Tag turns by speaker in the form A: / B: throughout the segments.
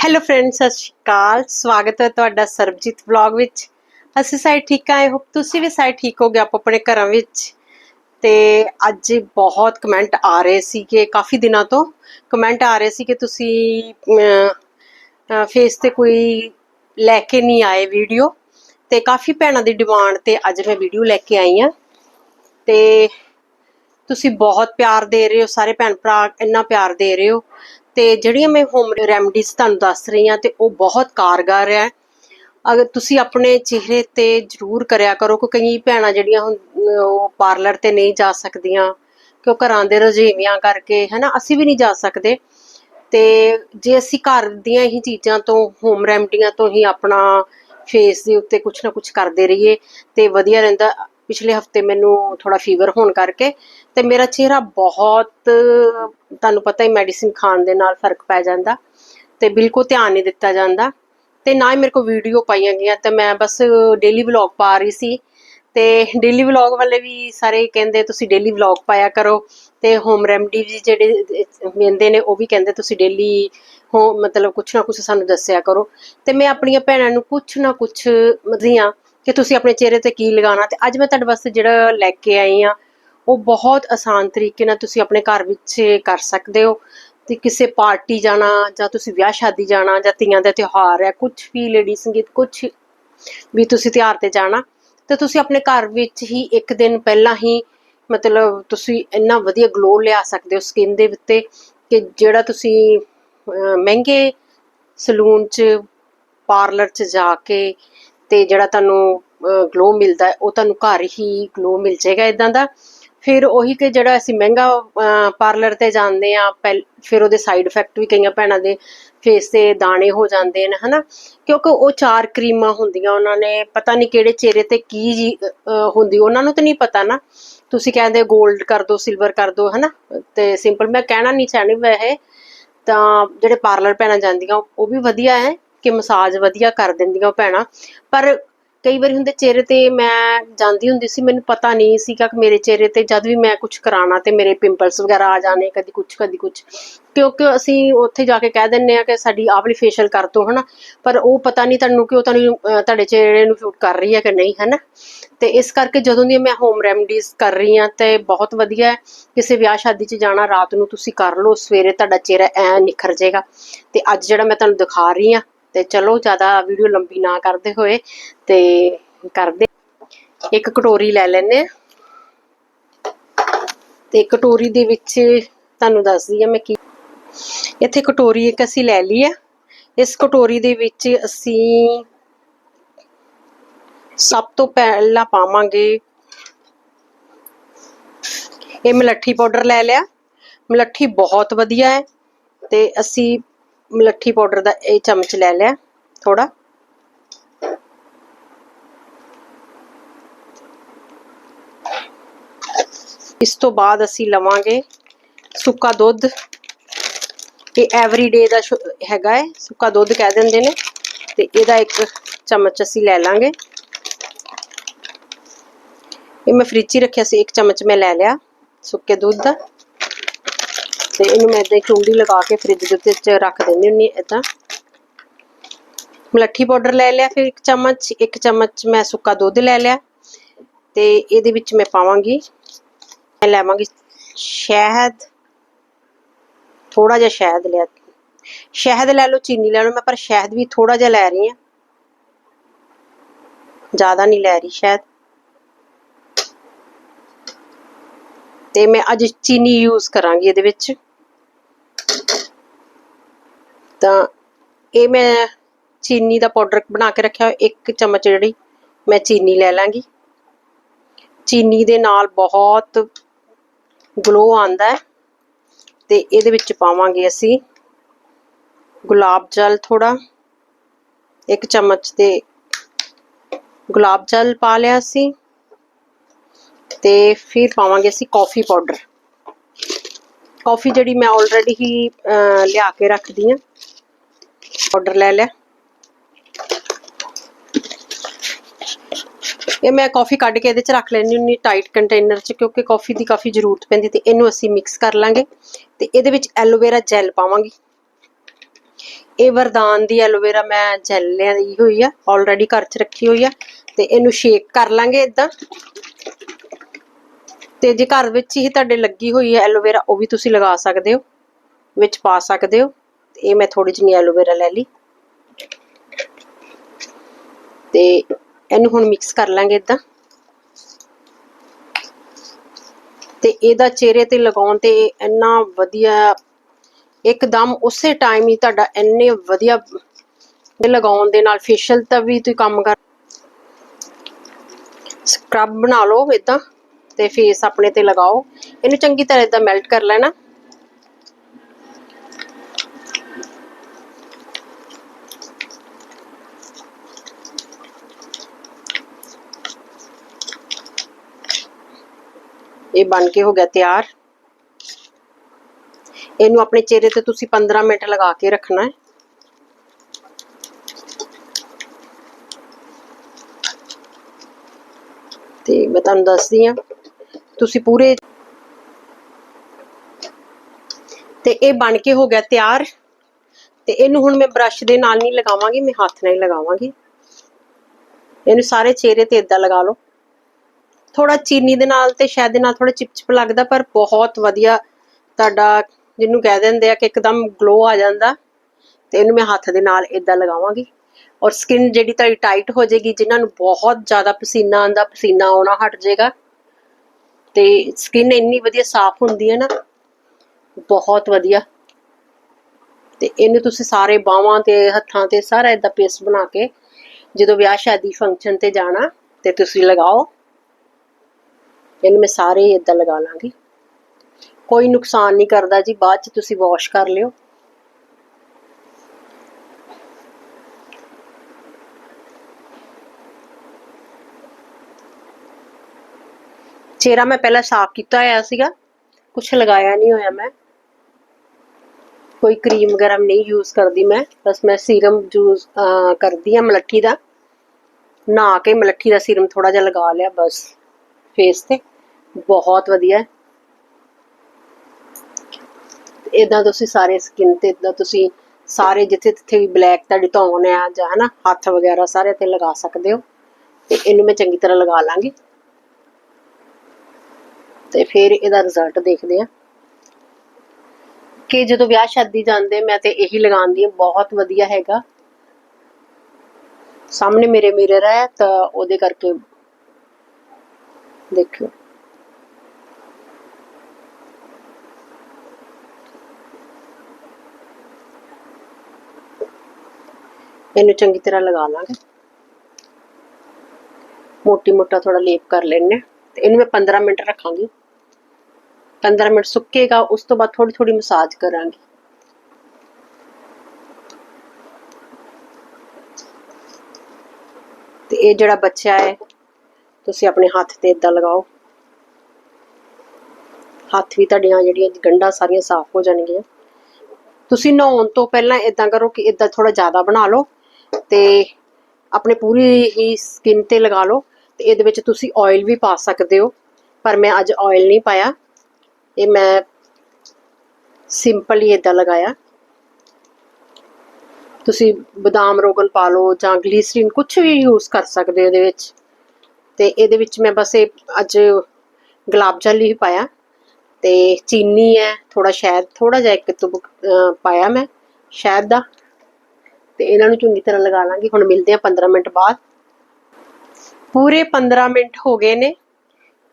A: Hello friends ਸਤਿ ਸ਼੍ਰੀ ਅਕਾਲ। ਸਵਾਗਤ ਹੈ ਤੁਹਾਡਾ ਸਰਬਜੀਤ ਵਲੌਗ ਵਿੱਚ। ਅਸੀਂ ਸਾਰੇ ਠੀਕ ਆਏ ਹੋਪ ਤੁਸੀਂ ਵੀ ਸਾਰੇ ਠੀਕ ਹੋਗੇ ਆਪ ਆਪਣੇ ਘਰਾਂ ਵਿੱਚ। ਤੇ ਅੱਜ ਬਹੁਤ ਕਮੈਂਟ ਆ ਰਹੇ ਸੀ ਕਿ ਕਾਫੀ ਦਿਨਾਂ ਤੋਂ। ਕਮੈਂਟ ਆ ਰਹੇ ਸੀ ਕਿ ਤੁਸੀਂ ਫੇਸ ਤੇ ਕੋਈ ਲੈ ਕੇ ਨਹੀਂ ਆਏ ਵੀਡੀਓ ਤੇ ਕਾਫੀ ਭੈਣਾਂ ਦੀ ਡਿਮਾਂਡ ਤੇ ਅੱਜ ਮੈਂ ਵੀਡੀਓ ਲੈ ਕੇ ਆਈ ਆ ਤੇ ਤੁਸੀਂ ਬਹੁਤ ਪਿਆਰ ਦੇ ਰਹੇ ਹੋ, ਸਾਰੇ ਭੈਣ ਭਰਾ ਇੰਨਾ ਪਿਆਰ ਦੇ ਰਹੇ ਹੋ। ਤੇ ਜਿਹੜੀਆਂ ਮੈਂ ਹੋਮ ਰੈਮਡੀਜ਼ ਤੁਹਾਨੂੰ ਦੱਸ ਰਹੀ ਹਾਂ ਤੇ ਉਹ ਬਹੁਤ ਕਾਰਗਰ ਹੈ। ਅਗਰ ਤੁਸੀਂ ਆਪਣੇ ਚਿਹਰੇ ਤੇ ਜ਼ਰੂਰ ਕਰਿਆ ਕਰੋ ਕਿ ਕਈ ਭੈਣਾਂ ਜਿਹੜੀਆਂ ਉਹ ਪਾਰਲਰ ਤੇ ਨਹੀਂ ਜਾ ਸਕਦੀਆਂ ਕਿ ਘਰਾਂ ਦੇ ਰੁਝੇਵਿਆਂ ਕਰਕੇ, ਹਨਾ, ਅਸੀਂ ਵੀ ਨਹੀਂ ਜਾ ਸਕਦੇ। ਤੇ ਜੇ ਅਸੀਂ ਘਰ ਦੀਆਂ ਹੀ ਚੀਜ਼ਾਂ ਤੋਂ ਹੋਮ ਰੈਮਡੀਆਂ ਤੋਂ ਹੀ ਆਪਣਾ ਫੇਸ ਦੇ ਉੱਤੇ ਕੁਝ ਨਾ ਕੁਝ ਕਰਦੇ ਰਹੀਏ, ਤੇ ਵਧੀਆ ਰਹਿੰਦਾ। ਪਿਛਲੇ ਹਫ਼ਤੇ ਮੈਨੂੰ ਥੋੜਾ ਫੀਵਰ ਹੋਣ ਕਰਕੇ ਤੇ ਮੇਰਾ ਚਿਹਰਾ ਬਹੁਤ, ਤੁਹਾਨੂੰ ਪਤਾ ਹੀ ਮੈਡੀਸਿਨ ਖਾਣ ਦੇ ਨਾਲ ਫ਼ਰਕ ਪੈ ਜਾਂਦਾ ਤੇ ਬਿਲਕੁਲ ਧਿਆਨ ਨਹੀਂ ਦਿੱਤਾ ਜਾਂਦਾ ਤੇ ਨਾ ਹੀ ਮੇਰੇ ਕੋ ਵੀਡੀਓ ਪਾਈਆਂ ਗਈਆਂ ਤੇ ਮੈਂ ਬਸ ਡੇਲੀ ਵਲੌਗ ਪਾ ਰਹੀ ਸੀ ਤੇ ਡੇਲੀ ਵਲੌਗ ਵਾਲੇ ਵੀ ਸਾਰੇ ਕਹਿੰਦੇ ਤੁਸੀਂ ਡੇਲੀ ਵਲੌਗ ਪਾਇਆ ਕਰੋ ਤੇ ਹੋਮ ਰੈਮਡੀ ਵੀ ਜਿਹੜੇ ਮਿਲਦੇ ਨੇ ਉਹ ਵੀ ਕਹਿੰਦੇ ਤੁਸੀਂ ਡੇਲੀ ਹੋ, ਮਤਲਬ ਕੁਛ ਨਾ ਕੁਛ ਸਾਨੂੰ ਦੱਸਿਆ ਕਰੋ ਤੇ ਮੈਂ ਆਪਣੀਆਂ ਭੈਣਾਂ ਨੂੰ ਕੁਛ ਨਾ ਕੁਛ ਮਜ਼ੀਆਂ ਕਿ ਤੁਸੀਂ ਆਪਣੇ ਚਿਹਰੇ ਤੇ ਕੀ ਲਗਾਉਣਾ ਤੇ ਅੱਜ ਮੈਂ ਤੁਹਾਡੇ ਵਾਸਤੇ ਜਿਹੜਾ ਲੈ ਕੇ ਆਈ ਆ ਉਹ ਬਹੁਤ ਆਸਾਨ ਤਰੀਕੇ ਨਾਲ ਤੁਸੀਂ ਆਪਣੇ ਘਰ ਵਿੱਚ ਕਰ ਸਕਦੇ ਹੋ। ਤੇ ਕਿਸੇ ਪਾਰਟੀ ਜਾਣਾ ਜਾਂ ਤੁਸੀਂ ਵਿਆਹ ਸ਼ਾਦੀ ਜਾਣਾ ਜਾਂ ਤੀਆਂ ਦਾ ਤਿਉਹਾਰ ਹੈ ਕੁਝ ਵੀ ਲੇਡੀ ਸੰਗੀਤ ਕੁਝ ਵੀ ਤੁਸੀਂ ਤਿਉਹਾਰ ਤੇ ਜਾਣਾ, ਤੇ ਤੁਸੀਂ ਆਪਣੇ ਘਰ ਵਿੱਚ ਹੀ ਇੱਕ ਦਿਨ ਪਹਿਲਾਂ ਹੀ ਮਤਲਬ ਤੁਸੀਂ ਇੰਨਾ ਵਧੀਆ ਗਲੋ ਲਿਆ ਸਕਦੇ ਹੋ ਸਕਿਨ ਦੇ ਉੱਤੇ ਕਿ ਜਿਹੜਾ ਤੁਸੀਂ ਮਹਿੰਗੇ ਸਲੂਨ 'ਚ ਪਾਰਲਰ 'ਚ ਜਾ ਕੇ ਤੇ ਜਿਹੜਾ ਤੁਹਾਨੂੰ ਗਲੋ ਮਿਲਦਾ ਉਹ ਤੁਹਾਨੂੰ ਘਰ ਹੀ ਗਲੋ ਮਿਲ ਜਾਏਗਾ ਇਦਾਂ ਦਾ। ਫਿਰ ਉਹੀ ਕਿ ਜਿਹੜਾ ਅਸੀਂ ਮਹਿੰਗਾ ਪਾਰਲਰ ਤੇ ਜਾਂਦੇ ਆ ਫਿਰ ਉਹਦੇ ਸਾਈਡ ਇਫੈਕਟ ਵੀ ਕਈਆਂ ਭੈਣਾਂ ਦੇ ਫੇਸ ਤੇ ਦਾਣੇ ਹੋ ਜਾਂਦੇ ਨੇ ਹਨਾ? ਕਿਉਂਕਿ ਉਹ ਚਾਰ ਕਰੀਮਾਂ ਹੁੰਦੀਆਂ ਉਹਨਾਂ ਨੇ, ਪਤਾ ਨਹੀਂ ਕਿਹੜੇ ਚਿਹਰੇ ਤੇ ਕੀ ਹੁੰਦੀ, ਉਹਨਾਂ ਨੂੰ ਤਾਂ ਨਹੀਂ ਪਤਾ ਨਾ। ਤੁਸੀਂ ਕਹਿੰਦੇ 골ਡ ਕਰ ਦੋ ਸਿਲਵਰ ਕਰ ਦੋ, ਹਨਾ? ਤੇ ਸਿੰਪਲ ਮੈਂ ਕਹਿਣਾ ਨਹੀਂ ਚਾਹਣੀ ਵੈਸੇ। ਤਾਂ ਜਿਹੜੇ ਪਾਰਲਰ ਭੈਣਾਂ ਜਾਂਦੀਆਂ, ਉਹ ਵੀ ਵਧੀਆ ਹੈ। ਕਿ ਮਸਾਜ ਵਧੀਆ ਕਰ ਦਿੰਦੀਆਂ ਭੈਣਾਂ। ਪਰ ਕਈ ਵਾਰੀ ਹੁੰਦੇ ਚਿਹਰੇ ਤੇ ਮੈਂ ਜਾਂਦੀ ਹੁੰਦੀ ਸੀ, ਮੈਨੂੰ ਪਤਾ ਨਹੀਂ ਸੀ ਕਿ ਮੇਰੇ ਚਿਹਰੇ ਤੇ ਜਦ ਵੀ ਮੈਂ ਕੁਝ ਕਰਾਣਾ ਤੇ ਮੇਰੇ ਪਿੰਪਲਸ ਵਗੈਰਾ ਆ ਜਾਣੇ ਕਦੀ ਕੁਝ ਕਦੀ ਕੁਝ ਕਿਉਂਕਿ ਅਸੀਂ ਉੱਥੇ ਜਾ ਕੇ ਕਹਿ ਦਿੰਨੇ ਆ ਕਿ ਸਾਡੀ ਆਹ ਵਾਲੀ ਫੇਸ਼ੀਅਲ ਕਰ ਦੋ ਹਨਾ। ਪਰ ਉਹ ਪਤਾ ਨਹੀਂ ਤੁਹਾਨੂੰ ਕਿ ਉਹ ਤੁਹਾਨੂੰ ਤੁਹਾਡੇ ਚਿਹਰੇ ਨੂੰ ਸ਼ੂਟ ਕਰ ਰਹੀ ਹੈ ਕਿ ਨਹੀਂ, ਹਨਾ। ਤੇ ਇਸ ਕਰਕੇ ਜਦੋਂ ਦੀ ਮੈਂ ਹੋਮ ਰੈਮਡੀਜ਼ ਕਰ ਰਹੀ ਆ ਤੇ ਬਹੁਤ ਵਧੀਆ ਕਿਸੇ ਵਿਆਹ ਸ਼ਾਦੀ 'ਚ ਜਾਣਾ ਰਾਤ ਨੂੰ ਤੁਸੀਂ ਕਰ ਲਓ, ਸਵੇਰੇ ਤੁਹਾਡਾ ਚਿਹਰਾ ਐ ਨਿਖਰ ਜਾਏਗਾ। ਤੇ ਅੱਜ ਜਿਹੜਾ ਮੈਂ ਤੁਹਾਨੂੰ ਦਿਖਾ ਰਹੀ ਆ ਤੇ ਚਲੋ ਜ਼ਿਆਦਾ ਵੀਡੀਓ ਲੰਬੀ ਨਾ ਕਰਦੇ ਹੋਏ ਤੇ ਕਰਦੇ ਇੱਕ ਕਟੋਰੀ ਲੈ ਲੈਨੇ ਤੇ ਕਟੋਰੀ ਦੇ ਵਿੱਚ ਤੁਹਾਨੂੰ ਦੱਸਦੀ ਆ ਮੈਂ ਕੀ ਇੱਥੇ ਕਟੋਰੀ ਇੱਕ ਅਸੀਂ ਲੈ ਲਈ ਹੈ। ਇਸ ਕਟੋਰੀ ਦੇ ਵਿੱਚ ਅਸੀਂ ਸਭ ਤੋਂ ਪਹਿਲਾਂ ਪਾਵਾਂਗੇ ਇਹ ਮਲੱਠੀ ਪਾਊਡਰ ਲੈ ਲਿਆ। ਮਲੱਠੀ ਬਹੁਤ ਵਧੀਆ ਹੈ ਤੇ ਅਸੀਂ ਮਲੱਠੀ ਪਾਊਡਰ ਦਾ ਇਹ ਚਮਚ ਲੈ ਲਿਆ ਥੋੜਾ ਇਸ ਤੋਂ ਬਾਅਦ ਅਸੀਂ ਲਵਾਂਗੇ ਸੁੱਕਾ ਦੁੱਧ। ਇਹ ਐਵਰੀਡੇ ਦਾ ਹੈਗਾ ਹੈ, ਸੁੱਕਾ ਦੁੱਧ ਕਹਿ ਦਿੰਦੇ ਨੇ, ਤੇ ਇਹਦਾ ਇੱਕ ਚਮਚ ਅਸੀਂ ਲੈ ਲਾਂਗੇ। ਇਹ ਮੈਂ ਫ੍ਰਿਜ 'ਚ ਰੱਖਿਆ ਸੀ, ਇੱਕ ਚਮਚ ਮੈਂ ਲੈ ਲਿਆ ਸੁੱਕੇ ਦੁੱਧ ਦਾ। ਤੇ ਇਹਨੂੰ ਮੈਂ ਇਦਾਂ ਚੁੰਡੀ ਲਗਾ ਕੇ ਫ੍ਰਿਜ ਦੇ ਉੱਤੇ ਰੱਖ ਦਿੰਦੀ ਹੁੰਨੀ ਇਦਾਂ। ਮਲੱਠੀ ਪਾਊਡਰ ਲੈ ਲਿਆ ਫਿਰ ਇੱਕ ਚਮਚ ਇੱਕ ਚਮਚ ਮੈਂ ਸੁੱਕਾ ਦੁੱਧ ਲੈ ਲਿਆ ਤੇ ਇਹਦੇ ਵਿੱਚ ਮੈਂ ਪਾਵਾਂਗੀ, ਮੈਂ ਲੈਵਾਂਗੀ ਸ਼ਹਿਦ ਥੋੜਾ ਜਿਹਾ ਸ਼ਹਿਦ ਲਿਆ ਸ਼ਹਿਦ ਲੈ ਲਓ, ਚੀਨੀ ਲੈ ਲਓ, ਮੈਂ ਪਰ ਸ਼ਹਿਦ ਵੀ ਥੋੜਾ ਜਿਹਾ ਲੈ ਰਹੀ ਹਾਂ। ਜ਼ਿਆਦਾ ਨਹੀਂ ਲੈ ਰਹੀ ਸ਼ਹਿਦ। ਤੇ ਮੈਂ ਅੱਜ ਚੀਨੀ ਯੂਜ਼ ਕਰਾਂਗੀ ਇਹਦੇ ਵਿੱਚ। ਤਾਂ ਇਹ ਮੈਂ ਚੀਨੀ ਦਾ ਪਾਊਡਰ ਬਣਾ ਕੇ ਰੱਖਿਆ ਇੱਕ ਚਮਚ ਜਿਹੜੀ ਮੈਂ ਚੀਨੀ ਲੈ ਲਾਂਗੀ। ਚੀਨੀ ਦੇ ਨਾਲ ਬਹੁਤ ਗਲੋ ਆਂਦਾ ਹੈ ਤੇ ਇਹਦੇ ਵਿੱਚ ਪਾਵਾਂਗੇ ਅਸੀਂ ਗੁਲਾਬ ਜਲ ਥੋੜਾ ਇੱਕ ਚਮਚ ਤੇ ਗੁਲਾਬ ਜਲ ਪਾ ਲਿਆ ਸੀ ਤੇ ਫਿਰ ਪਾਵਾਂਗੇ ਅਸੀਂ ਕਾਫੀ ਪਾਊਡਰ ਕਾਫੀ ਜਿਹੜੀ ਮੈਂ ਆਲਰੇਡੀ ਹੀ ਲਿਆ ਕੇ ਰੱਖਦੀ ਹਾਂ। ਪਾਊਡਰ ਲੈ ਲਿਆ। ਇਹ ਮੈਂ ਕਾਫੀ ਕੱਢ ਕੇ ਇਹਦੇ ਚ ਰੱਖ ਲੈਣੀ ਹੁੰਨੀ ਟਾਈਟ ਕੰਟੇਨਰ ਚ, ਕਿਉਂਕਿ ਕਾਫੀ ਦੀ ਕਾਫੀ ਜ਼ਰੂਰਤ ਪੈਂਦੀ ਤੇ ਇਹਨੂੰ ਅਸੀਂ ਮਿਕਸ ਕਰ ਲਾਂਗੇ ਤੇ ਇਹਦੇ ਵਿੱਚ ਐਲੋਵੇਰਾ ਜੈਲ ਪਾਵਾਂਗੇ। ਇਹ ਵਰਦਾਨ ਦੀ ਐਲੋਵੇਰਾ ਮੈਂ ਜੈਲ ਲਈ ਹੋਈ ਆ ਆਲਰੇਡੀ ਘਰ 'ਚ ਰੱਖੀ ਹੋਈ ਆ ਤੇ ਇਹਨੂੰ ਸ਼ੇਕ ਕਰ ਲਾਂਗੇ ਇਦਾਂ ਤੇ ਜੇ ਘਰ ਵਿੱਚ ਹੀ ਤੁਹਾਡੇ ਲੱਗੀ ਹੋਈ ਹੈ ਐਲੋਵੇਰਾ, ਉਹ ਵੀ ਤੁਸੀਂ ਲਗਾ ਸਕਦੇ ਹੋ, ਵਿੱਚ ਪਾ ਸਕਦੇ ਹੋ। ਇਹ ਮੈਂ ਥੋੜੀ ਜਿਹੀ ਐਲੋਵੇਰਾ ਲੈ ਲਈ। ਤੇ ਇਹਨੂੰ ਹੁਣ ਮਿਕਸ ਕਰ ਲਾਂਗੇ ਇਦਾਂ ਤੇ ਇਹਦਾ ਚਿਹਰੇ ਤੇ ਲਗਾਉਣ ਤੇ ਇੰਨਾ ਵਧੀਆ, ਇੱਕਦਮ ਉਸੇ ਟਾਈਮ ਹੀ ਤੁਹਾਡਾ ਇੰਨੇ ਵਧੀਆ ਲਗਾਉਣ ਦੇ ਨਾਲ ਫੇਸ਼ੀਅਲ ਦਾ ਵੀ ਤੁਸੀਂ ਕੰਮ ਕਰ ਸਕਰਬ ਬਣਾ ਲਓ ਇਦਾਂ ਤੇ ਫੇਸ ਆਪਣੇ ਤੇ ਲਗਾਓ। ਇਹਨੂੰ ਚੰਗੀ ਤਰ੍ਹਾਂ ਇਦਾਂ ਮੈਲਟ ਕਰ ਲੈਣਾ। ਇਹ ਬਣ ਕੇ ਹੋ ਗਿਆ ਤਿਆਰ। ਇਹਨੂੰ ਆਪਣੇ ਚਿਹਰੇ ਤੇ ਤੁਸੀਂ 15 ਮਿੰਟ ਲਗਾ ਕੇ ਰੱਖਣਾ ਹੈ। ਤੇ ਮੈਂ ਤੁਹਾਨੂੰ ਦੱਸਦੀ ਆ ਤੁਸੀਂ ਪੂਰੇ ਤੇ ਇਹ ਬਣ ਕੇ ਹੋ ਗਿਆ ਤਿਆਰ। ਤੇ ਇਹਨੂੰ ਹੁਣ ਮੈਂ ਬ੍ਰਸ਼ ਦੇ ਨਾਲ ਨਹੀਂ ਲਗਾਵਾਂਗੀ, ਮੈਂ ਹੱਥ ਨਾਲ ਹੀ ਲਗਾਵਾਂਗੀ। ਇਹਨੂੰ ਸਾਰੇ ਚਿਹਰੇ ਤੇ ਇਦਾਂ ਲਗਾ ਲਓ। ਥੋੜਾ ਚੀਨੀ ਦੇ ਨਾਲ ਤੇ ਸ਼ਹਿਦ ਦੇ ਨਾਲ ਥੋੜਾ ਚਿਪਚਿਪ ਲੱਗਦਾ, ਪਰ ਬਹੁਤ ਵਧੀਆ ਤੁਹਾਡਾ ਜਿਹਨੂੰ ਕਹਿ ਦਿੰਦੇ ਆ ਕਿ ਇੱਕਦਮ ਗਲੋ ਆ ਜਾਂਦਾ। ਤੇ ਇਹਨੂੰ ਮੈਂ ਹੱਥ ਦੇ ਨਾਲ ਇਦਾਂ ਲਗਾਵਾਂਗੀ। ਔਰ ਸਕਿਨ ਜਿਹੜੀ ਤੁਹਾਡੀ ਟਾਈਟ ਹੋ ਜਾਏਗੀ, ਜਿਨ੍ਹਾਂ ਨੂੰ ਬਹੁਤ ਜ਼ਿਆਦਾ ਪਸੀਨਾ ਆਉਂਦਾ, ਪਸੀਨਾ ਆਉਣਾ ਹਟ ਜਾਏਗਾ। ਤੇ ਸਕਿਨ ਇੰਨੀ ਵਧੀਆ ਸਾਫ਼ ਹੁੰਦੀ ਹੈ ਨਾ, ਬਹੁਤ ਵਧੀਆ। ਤੇ ਇਹਨੂੰ ਤੁਸੀਂ ਸਾਰੇ ਬਾਹਾਂ ਤੇ, ਹੱਥਾਂ ਤੇ ਸਾਰਾ ਇਦਾਂ ਪੇਸਟ ਬਣਾ ਕੇ ਜਦੋਂ ਵਿਆਹ ਸ਼ਾਦੀ ਫੰਕਸ਼ਨ ਤੇ ਜਾਣਾ, ਤੇ ਤੁਸੀਂ ਲਗਾਓ। ਇਹਨੂੰ ਮੈਂ ਸਾਰੇ ਇਦਾਂ ਲਗਾ ਲਾਂਗੀ। ਕੋਈ ਨੁਕਸਾਨ ਨਹੀਂ ਕਰਦਾ ਜੀ, ਬਾਅਦ ਚ ਤੁਸੀਂ ਵਾਸ਼ ਕਰ ਲਿਓ। ਚਿਹਰਾ ਮੈਂ ਪਹਿਲਾਂ ਸਾਫ਼ ਕੀਤਾ ਹੋਇਆ ਸੀਗਾ ਕੁਝ ਲਗਾਇਆ ਨਹੀਂ ਹੋਇਆ ਮੈਂ। ਕੋਈ ਕਰੀਮ ਵਗੈਰਾ ਨਹੀਂ ਯੂਜ਼ ਕਰਦੀ ਮੈਂ, ਬਸ ਮੈਂ ਸੀਰਮ ਯੂਜ਼ ਕਰਦੀ ਆ ਮਲੱਠੀ ਦਾ। ਨਹਾ ਕੇ ਮਲੱਠੀ ਦਾ ਸੀਰਮ ਥੋੜਾ ਜਿਹਾ ਲਗਾ ਲਿਆ ਬਸ ਫੇਸ ਤੇ। ਬਹੁਤ ਵਧੀਆ ਇਦਾਂ ਤੁਸੀਂ ਸਾਰੇ ਸਕਿਨ ਤੇ ਇਦਾਂ ਤੁਸੀਂ ਸਾਰੇ ਜਿੱਥੇ ਜਿੱਥੇ ਵੀ ਬਲੈਕ ਤੁਹਾਡੀ ਧੌਣ ਆ ਜਾਂ ਹਨਾ, ਹੱਥ ਵਗੈਰਾ ਸਾਰੇ ਤੇ ਲਗਾ ਸਕਦੇ ਹੋ। ਤੇ ਇਹਨੂੰ ਮੈਂ ਚੰਗੀ ਤਰ੍ਹਾਂ ਲਗਾ ਲਾਂਗੀ। ਤੇ ਫਿਰ ਇਹਦਾ ਰਿਜ਼ਲਟ ਦੇਖਦੇ ਆ ਕਿ ਜਦੋਂ ਵਿਆਹ ਸ਼ਾਦੀ ਜਾਂਦੇ, ਮੈਂ ਤੇ ਇਹੀ ਲਗਾਉਂਦੀ ਹਾਂ, ਬਹੁਤ ਵਧੀਆ ਹੈਗਾ। ਸਾਹਮਣੇ ਮੇਰੇ ਮਿਰਰ ਹੈ ਤਾਂ ਉਹਦੇ ਕਰਕੇ ਦੇਖਿਓ। ਇਹਨੂੰ ਚੰਗੀ ਤਰ੍ਹਾਂ ਲਗਾ ਲਾਂਗੇ। ਮੋਟੀ ਮੋਟਾ ਥੋੜਾ ਲੇਪ ਕਰ ਲੈਣੇ ਤੇ ਇਹਨੂੰ ਮੈਂ 15 ਮਿੰਟ ਰੱਖਾਂਗੀ। 15 ਮਿੰਟ ਸੁੱਕੇਗਾ, ਉਸ ਤੋਂ ਬਾਅਦ ਥੋੜੀ ਥੋੜੀ ਮਸਾਜ ਕਰਾਂਗੀ। ਤੇ ਇਹ ਜਿਹੜਾ ਬੱਚਾ ਹੈ, ਤੁਸੀਂ ਆਪਣੇ ਹੱਥ ਤੇ ਇਦਾਂ ਲਗਾਓ। ਹੱਥ ਵੀ ਤੁਹਾਡੀਆਂ ਜਿਹੜੀਆਂ ਗੰਢਾਂ ਸਾਰੀਆਂ ਸਾਫ਼ ਹੋ ਜਾਣਗੀਆਂ। ਤੁਸੀਂ ਨਹਾਉਣ ਤੋਂ ਪਹਿਲਾਂ ਇਦਾਂ ਕਰੋ ਕਿ ਇਦਾਂ ਥੋੜਾ ਜ਼ਿਆਦਾ ਬਣਾ ਲਓ। ਤੇ ਆਪਣੇ ਪੂਰੀ ਹੀ ਸਕਿਨ ਤੇ ਲਗਾ ਲਓ। ਤੇ ਇਹਦੇ ਵਿੱਚ ਤੁਸੀਂ ਆਇਲ ਵੀ ਪਾ ਸਕਦੇ ਹੋ। ਪਰ ਮੈਂ ਅੱਜ ਆਇਲ ਨਹੀਂ ਪਾਇਆ। ਇਹ ਮੈਂ ਸਿੰਪਲ ਹੀ ਇਦਾਂ ਲਗਾਇਆ। ਤੁਸੀਂ ਬਦਾਮ, ਰੋਗਨ ਪਾ ਲਓ ਜਾਂ ਗਲੀਸਰੀਨ ਕੁਝ ਵੀ ਯੂਜ਼ ਕਰ ਸਕਦੇ ਹੋ ਇਹਦੇ ਵਿੱਚ। ਤੇ ਇਹਦੇ ਵਿੱਚ ਮੈਂ ਬਸ ਇਹ ਅੱਜ ਗੁਲਾਬ ਜਲ ਹੀ ਪਾਇਆ। ਤੇ ਚੀਨੀ ਹੈ ਥੋੜਾ ਸ਼ਹਿਦ ਥੋੜਾ ਜਿਹਾ ਇੱਕ ਤੁਬ ਪਾਇਆ ਮੈਂ ਸ਼ਹਿਦ ਦਾ। ਤੇ ਇਹਨਾਂ ਨੂੰ ਚੰਗੀ ਤਰ੍ਹਾਂ ਲਗਾ ਲਾਂਗੀ। ਹੁਣ ਮਿਲਦੇ ਆ 15 ਮਿੰਟ ਬਾਅਦ। ਪੂਰੇ 15 ਮਿੰਟ ਹੋ ਗਏ ਨੇ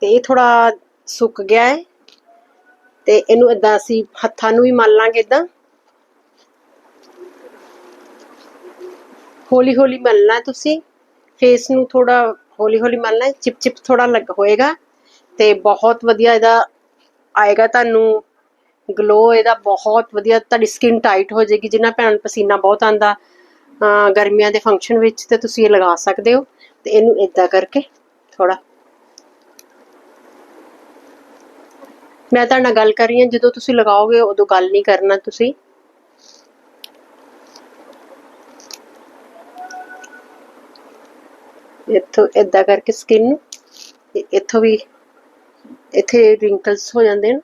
A: ਤੇ ਇਹ ਥੋੜਾ ਸੁੱਕ ਗਿਆ ਹੈ। ਤੇ ਇਹਨੂੰ ਇਦਾਂ ਅਸੀਂ ਹੱਥਾਂ ਨੂੰ ਵੀ ਮਲ ਲਾਂਗੇ ਇਦਾਂ ਹੌਲੀ ਹੌਲੀ ਮਲਣਾ ਤੁਸੀਂ। ਫੇਸ ਨੂੰ ਥੋੜਾ ਹੌਲੀ ਹੌਲੀ ਮਲਣਾ ਚਿਪ ਚਿਪ ਥੋੜਾ ਲੱਗ ਹੋਏਗਾ। ਤੇ ਬਹੁਤ ਵਧੀਆ ਇਹਦਾ ਆਏਗਾ ਤੁਹਾਨੂੰ। ਗਲੋ ਇਹਦਾ ਬਹੁਤ ਵਧੀਆ। ਤੁਹਾਡੀ ਸਕਿਨ ਟਾਈਟ ਹੋ ਜਾਏਗੀ। ਜਿਨ੍ਹਾਂ ਭੈਣ ਪਸੀਨਾ ਬਹੁਤ ਆਂਦਾ ਗਰਮੀਆਂ ਦੇ ਫੰਕਸ਼ਨ ਵਿੱਚ ਤੇ ਤੁਸੀਂ ਇਹ ਲਗਾ ਸਕਦੇ ਹੋ। ਤੇ ਇਹਨੂੰ ਇਦਾਂ ਕਰਕੇ ਥੋੜਾ ਮੈਂ ਤੁਹਾਡੇ ਨਾਲ ਗੱਲ ਕਰ ਰਹੀ ਹਾਂ। ਜਦੋਂ ਤੁਸੀਂ ਲਗਾਓਗੇ, ਉਦੋਂ ਗੱਲ ਨਹੀਂ ਕਰਨਾ ਤੁਸੀਂ। ਇੱਥੋਂ ਇਦਾਂ ਕਰਕੇ ਸਕਿਨ ਇੱਥੋਂ ਵੀ ਇੱਥੇ ਰਿੰਕਲਸ ਹੋ ਜਾਂਦੇ ਨੇ।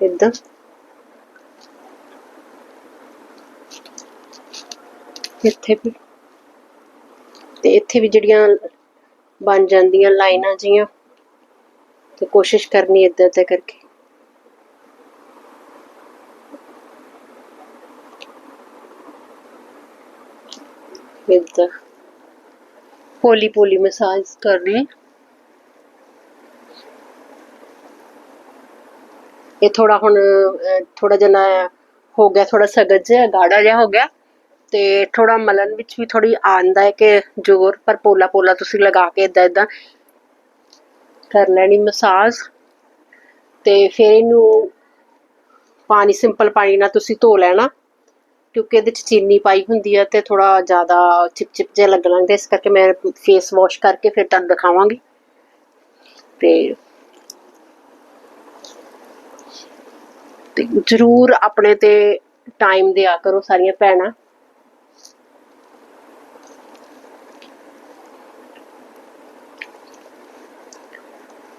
A: ਇਦਾਂ ਇੱਥੇ ਵੀ ਤੇ ਇੱਥੇ ਵੀ ਜਿਹੜੀਆਂ ਬਣ ਜਾਂਦੀਆਂ ਲਾਈਨਾਂ ਜੀਆਂ ਤੇ ਕੋਸ਼ਿਸ਼ ਕਰਨੀ ਏਦਾਂ ਤੇ ਕਰਕੇ। ਏਦਾਂ। ਪੋਲੀ ਪੋਲੀ ਮਸਾਜ ਕਰਨੀ ਇਹ ਥੋੜਾ ਹੁਣ ਅਹ, ਥੋੜਾ ਜਿਹਾ ਹੋ ਗਿਆ ਥੋੜਾ ਸਖਤ ਜਿਹਾ ਗਾੜਾ ਜਿਹਾ ਹੋ ਗਿਆ। ਤੇ ਥੋੜਾ ਮਲਣ ਵਿੱਚ ਵੀ ਥੋੜੀ ਆਂਦਾ ਹੈ ਕਿ ਜ਼ੋਰ, ਪਰ ਪੋਲਾ ਪੋਲਾ ਤੁਸੀਂ ਲਗਾ ਕੇ ਇਦਾਂ ਇਦਾਂ ਕਰ ਲੈਣੀ ਮਸਾਜ। ਤੇ ਫਿਰ ਇਹਨੂੰ ਪਾਣੀ, ਸਿੰਪਲ ਪਾਣੀ ਨਾਲ ਤੁਸੀਂ ਧੋ ਲੈਣਾ, ਕਿਉਂਕਿ ਇਹਦੇ ਚ ਚੀਨੀ ਪਾਈ ਹੁੰਦੀ ਹੈ ਤੇ ਥੋੜਾ ਜ਼ਿਆਦਾ ਚਿਪ ਜਿਹਾ ਲੱਗਣ। ਲੱਗਦਾ ਇਸ ਕਰਕੇ ਮੈਂ ਫੇਸ ਵਾਸ਼ ਕਰਕੇ ਫਿਰ ਤੁਹਾਨੂੰ ਦਿਖਾਵਾਂਗੀ। ਤੇ ਤੇ ਜ਼ਰੂਰ ਆਪਣੇ ਤੇ ਟਾਈਮ ਦਿਆ ਕਰੋ ਸਾਰੀਆਂ ਭੈਣਾਂ।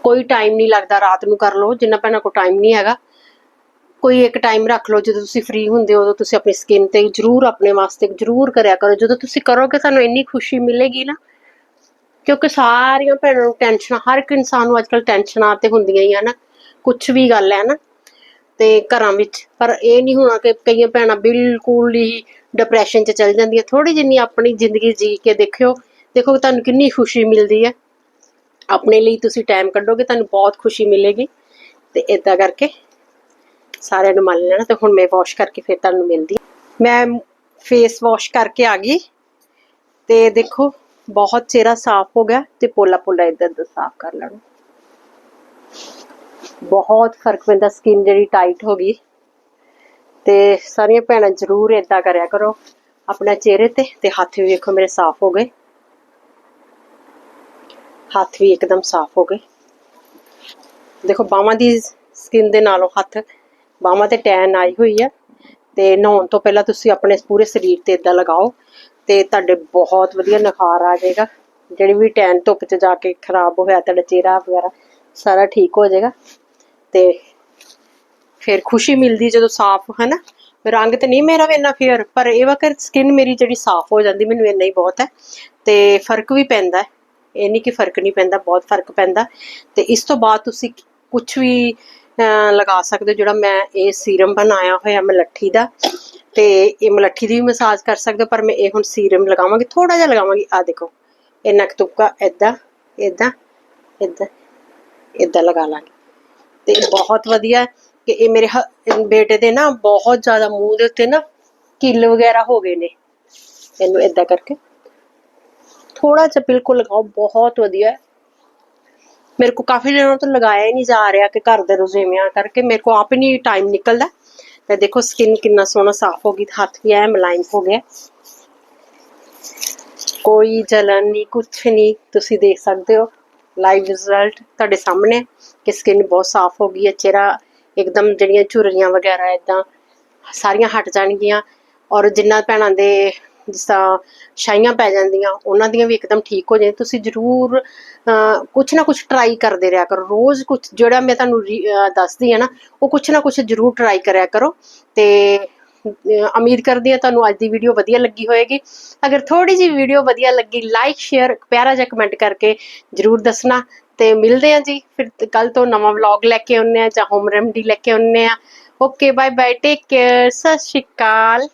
A: ਕੋਈ ਟਾਈਮ ਨਹੀਂ ਲੱਗਦਾ, ਰਾਤ ਨੂੰ ਕਰ ਲਓ, ਜਿੰਨਾ ਭੈਣਾਂ ਕੋਲ ਟਾਈਮ ਨਹੀਂ ਹੈਗਾ। ਕੋਈ ਇੱਕ ਟਾਈਮ ਰੱਖ ਲਓ, ਜਦੋਂ ਤੁਸੀਂ ਫ੍ਰੀ ਹੁੰਦੇ ਹੋ, ਉਦੋਂ ਤੁਸੀਂ ਆਪਣੀ ਸਕਿਨ ਤੇ ਜ਼ਰੂਰ, ਆਪਣੇ ਵਾਸਤੇ ਜ਼ਰੂਰ ਕਰਿਆ ਕਰੋ। ਜਦੋਂ ਤੁਸੀਂ ਕਰੋਗੇ, ਤੁਹਾਨੂੰ ਇੰਨੀ ਖੁਸ਼ੀ ਮਿਲੇਗੀ ਨਾ। ਕਿਉਂਕਿ ਸਾਰੀਆਂ ਭੈਣਾਂ ਨੂੰ ਟੈਨਸ਼ਨ ਹਰ ਇੱਕ ਇਨਸਾਨ ਨੂੰ ਅੱਜਕੱਲ ਟੈਨਸ਼ਨਾਂ ਤੇ ਹੁੰਦੀਆਂ ਹੀ ਆ ਨਾ। ਕੁਝ ਵੀ ਗੱਲ ਹੈ ਨਾ, ਤੇ ਘਰਾਂ ਵਿੱਚ। ਪਰ ਇਹ ਨਹੀਂ ਹੋਣਾ ਕਿ ਕਈਆਂ ਭੈਣਾਂ ਬਿਲਕੁਲ ਹੀ ਡਿਪਰੈਸ਼ਨ 'ਚ ਚਲ ਜਾਂਦੀਆਂ। ਥੋੜੀ ਜਿੰਨੀ ਆਪਣੀ ਜ਼ਿੰਦਗੀ ਜੀ ਕੇ ਦੇਖਿਓ ਦੇਖੋ ਤੁਹਾਨੂੰ ਕਿੰਨੀ ਖੁਸ਼ੀ ਮਿਲਦੀ ਹੈ। ਆਪਣੇ ਲਈ ਤੁਸੀਂ ਟਾਈਮ ਕੱਢੋਗੇ, ਤੁਹਾਨੂੰ ਬਹੁਤ ਖੁਸ਼ੀ ਮਿਲੇਗੀ। ਤੇ ਇਦਾਂ ਕਰਕੇ ਸਾਰਿਆਂ ਨੂੰ ਮੰਨ ਲੈਣਾ ਤੇ ਹੁਣ ਮੈਂ ਵਾਸ਼ ਕਰਕੇ ਫਿਰ ਤੁਹਾਨੂੰ ਮਿਲਦੀ ਮੈਂ ਫੇਸ ਵਾਸ਼ ਕਰਕੇ ਆ ਗਈ। ਤੇ ਦੇਖੋ, ਬਹੁਤ ਚਿਹਰਾ ਸਾਫ਼ ਹੋ ਗਿਆ ਤੇ ਪੋਲਾ ਪੋਲਾ ਇਦਾਂ ਦਾ ਸਾਫ਼ ਕਰ ਲੈਣਾ। ਬਹੁਤ ਫ਼ਰਕ ਪੈਂਦਾ ਸਕਿਨ ਜਿਹੜੀ ਟਾਈਟ ਹੋ ਗਈ। ਤੇ ਸਾਰੀਆਂ ਭੈਣਾਂ ਜ਼ਰੂਰ ਇਦਾਂ ਕਰਿਆ ਕਰੋ, ਆਪਣੇ ਚਿਹਰੇ ਤੇ ਤੇ ਹੱਥ ਵੀ ਵੇਖੋ ਮੇਰੇ ਸਾਫ਼ ਹੋ ਗਏ। ਹੱਥ ਵੀ ਇੱਕਦਮ ਸਾਫ਼ ਹੋ ਗਏ। ਦੇਖੋ, ਬਾਹਾਂ ਦੀ ਸਕਿਨ ਦੇ ਨਾਲੋਂ ਹੱਥ, ਬਾਹਾਂ ਤੇ ਟੈਨ ਆਈ ਹੋਈ ਹੈ ਤੇ ਨਹਾਉਣ ਤੋਂ ਪਹਿਲਾਂ ਤੁਸੀਂ ਆਪਣੇ ਪੂਰੇ ਸਰੀਰ ਤੇ ਇਦਾਂ ਲਗਾਓ ਤੇ ਤੁਹਾਡੇ ਬਹੁਤ ਵਧੀਆ ਨਿਖਾਰ ਆ ਜਾਏਗਾ। ਜਿਹੜੀ ਵੀ ਟੈਨ ਧੁੱਪ 'ਚ ਜਾ ਕੇ ਖਰਾਬ ਹੋਇਆ, ਤੁਹਾਡਾ ਚਿਹਰਾ ਵਗੈਰਾ, ਸਾਰਾ ਠੀਕ ਹੋ ਜਾਏਗਾ ਤੇ ਫਿਰ ਖੁਸ਼ੀ ਮਿਲਦੀ ਜਦੋਂ ਸਾਫ਼ ਹੈ ਨਾ ਰੰਗ ਤੇ ਨਹੀਂ ਮੇਰਾ ਵੀ ਇੰਨਾ ਫੇਅਰ ਪਰ ਇਹ ਵਾ ਕਿ ਸਕਿਨ ਮੇਰੀ ਜਿਹੜੀ ਸਾਫ਼ ਹੋ ਜਾਂਦੀ, ਮੈਨੂੰ ਇੰਨਾ ਹੀ ਬਹੁਤ ਹੈ ਤੇ ਫ਼ਰਕ ਵੀ ਪੈਂਦਾ ਹੈ। ਇਹ ਨਹੀਂ ਕਿ ਫ਼ਰਕ ਨਹੀਂ ਪੈਂਦਾ, ਬਹੁਤ ਫ਼ਰਕ ਪੈਂਦਾ। ਤੇ ਇਸ ਤੋਂ ਬਾਅਦ ਤੁਸੀਂ ਕੁਝ ਵੀ ਲਗਾ ਸਕਦੇ ਹੋ, ਜਿਹੜਾ ਮੈਂ ਇਹ ਸੀਰਮ ਬਣਾਇਆ ਹੋਇਆ ਮਲੱਠੀ ਦਾ। ਤੇ ਇਹ ਮਲੱਠੀ ਦੀ ਵੀ ਮਸਾਜ ਕਰ ਸਕਦੇ ਹੋ, ਪਰ ਮੈਂ ਇਹ ਹੁਣ ਸੀਰਮ ਲਗਾਵਾਂਗੀ ਥੋੜਾ ਜਿਹਾ ਲਗਾਵਾਂਗੀ। ਆ ਦੇਖੋ ਇੰਨਾ ਕੁ ਤੁਪਕਾ ਏਦਾਂ ਏਦਾਂ ਏਦਾਂ ਏਦਾਂ ਲਗਾ ਲਾਂਗੇ। ਤੇ ਬਹੁਤ ਵਧੀਆ ਕਿ ਇਹ ਮੇਰੇ ਬੇਟੇ ਦੇ ਨਾ ਬਹੁਤ ਜ਼ਿਆਦਾ ਮੂੰਹ ਦੇ ਉੱਤੇ ਨਾ ਕਿੱਲ ਵਗੈਰਾ ਹੋ ਗਏ ਨੇ। ਇਹਨੂੰ ਏਦਾਂ ਕਰਕੇ। ਥੋੜਾ ਜਿਹਾ ਬਿਲਕੁਲ ਲਗਾਓ, ਬਹੁਤ ਵਧੀਆ। ਮੇਰੇ ਕੋ ਕਾਫੀ ਦਿਨੋਂ ਤੋਂ ਲਗਾਇਆ ਹੀ ਨਹੀਂ ਜਾ ਰਿਹਾ ਕਿ ਘਰ ਦੇ ਰੁਝੇਵਿਆਂ ਕਰਕੇ। ਮੇਰੇ ਕੋ ਆਪ ਹੀ ਨਹੀਂ ਟਾਈਮ ਨਿਕਲਦਾ। ਤੇ ਦੇਖੋ ਸਕਿਨ ਕਿੰਨਾ ਸੋਹਣਾ ਸਾਫ਼ ਹੋ ਗਈ, ਹੱਥ ਵੀ ਐ ਮਲਾਈਮ ਹੋ ਗਿਆ। ਕੋਈ ਜਲਨ ਨਹੀਂ, ਕੁਛ ਨਹੀਂ, ਤੁਸੀਂ ਦੇਖ ਸਕਦੇ ਹੋ। ਲਾਈਵ ਰਿਜ਼ਲਟ ਤੁਹਾਡੇ ਸਾਹਮਣੇ ਕਿ ਸਕਿਨ ਬਹੁਤ ਸਾਫ਼ ਹੋ ਗਈ ਹੈ, ਚਿਹਰਾ ਇੱਕਦਮ ਜਿਹੜੀਆਂ ਝੁਰੜੀਆਂ ਵਗੈਰਾ ਇਦਾਂ ਸਾਰੀਆਂ ਹਟ ਜਾਣਗੀਆਂ। ਔਰ ਜਿੰਨਾ ਭੈਣਾਂ ਦੇ ਜਿਸ ਤਰ੍ਹਾਂ ਛਾਈਆਂ ਪੈ ਜਾਂਦੀਆਂ, ਉਹਨਾਂ ਦੀਆਂ ਵੀ ਇੱਕਦਮ ਠੀਕ ਹੋ ਜਾਂਦੀਆਂ ਤੁਸੀਂ ਜ਼ਰੂਰ ਕੁਛ ਨਾ ਕੁਛ ਟਰਾਈ ਕਰਦੇ ਰਿਹਾ ਕਰੋ। ਰੋਜ਼ ਕੁਛ, ਜਿਹੜਾ ਮੈਂ ਤੁਹਾਨੂੰ ਦੱਸਦੀ ਆ ਨਾ, ਉਹ ਕੁਛ ਨਾ ਕੁਛ ਜ਼ਰੂਰ ਟਰਾਈ ਕਰਿਆ ਕਰੋ। ਤੇ ਉਮੀਦ ਕਰਦੀ ਹਾਂ ਤੁਹਾਨੂੰ ਅੱਜ ਦੀ ਵੀਡੀਓ ਵਧੀਆ ਲੱਗੀ ਹੋਵੇਗੀ ਅਗਰ ਥੋੜੀ ਜਿਹੀ ਵੀਡੀਓ ਵਧੀਆ ਲੱਗੀ ਲਾਈਕ ਸ਼ੇਅਰ ਪਿਆਰਾ ਜਿਹਾ ਕਮੈਂਟ ਕਰਕੇ ਜ਼ਰੂਰ ਦੱਸਣਾ। ਤੇ ਮਿਲਦੇ ਹਾਂ ਜੀ, ਫਿਰ ਕੱਲ ਤੋਂ ਨਵਾਂ ਵਲੌਗ ਲੈ ਕੇ ਆਉਂਦੇ ਆ ਜਾਂ ਹੋਮ ਰੈਮਡੀ ਲੈ ਕੇ ਆਉਂਦੇ ਆ okay bye bye take care ਸਤਿ ਸ਼੍ਰੀ ਅਕਾਲ।